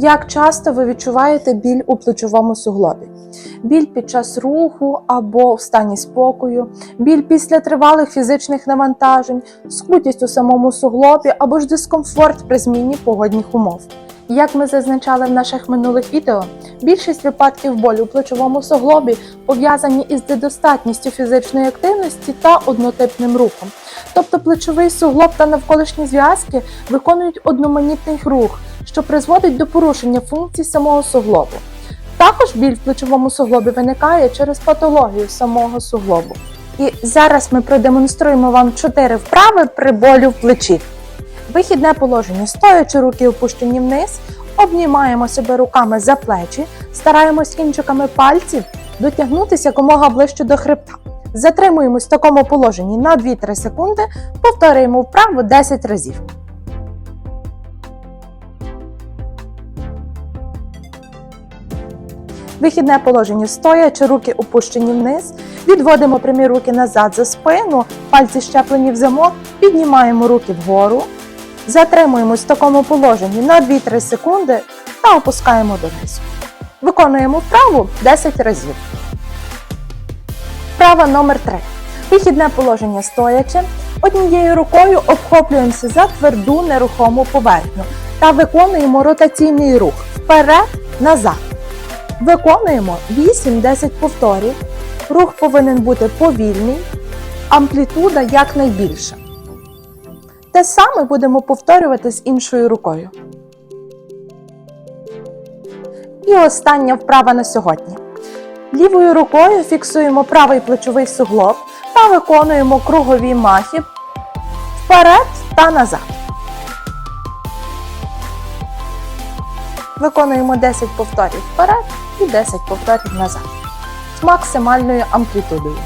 Як часто ви відчуваєте біль у плечовому суглобі? Біль під час руху або в стані спокою, біль після тривалих фізичних навантажень, скутість у самому суглобі або ж дискомфорт при зміні погодних умов. Як ми зазначали в наших минулих відео, більшість випадків болю у плечовому суглобі пов'язані із недостатністю фізичної активності та однотипним рухом. Тобто плечовий суглоб та навколишні зв'язки виконують одноманітний рух, що призводить до порушення функцій самого суглобу. Також біль в плечовому суглобі виникає через патологію самого суглобу. І зараз ми продемонструємо вам чотири вправи при болю в плечі. Вихідне положення, стоячи руки опущені вниз, обнімаємо себе руками за плечі, стараємось кінчиками пальців дотягнутися якомога ближче до хребта. Затримуємось в такому положенні на 2-3 секунди, повторюємо вправу 10 разів. Вихідне положення стоячи, руки опущені вниз, відводимо прямі руки назад за спину, пальці щеплені в замок, піднімаємо руки вгору, затримуємось в такому положенні на 2-3 секунди та опускаємо донизу. Виконуємо вправу 10 разів. Вправа номер 3. Вихідне положення стоячи. Однією рукою обхоплюємося за тверду нерухому поверхню та виконуємо ротаційний рух вперед-назад. Виконуємо 8-10 повторів. Рух повинен бути повільний, амплітуда якнайбільша. Те саме будемо повторювати з іншою рукою. І остання вправа на сьогодні. Лівою рукою фіксуємо правий плечовий суглоб та виконуємо кругові махи вперед та назад. Виконуємо 10 повторів вперед і 10 повторів назад з максимальною амплітудою.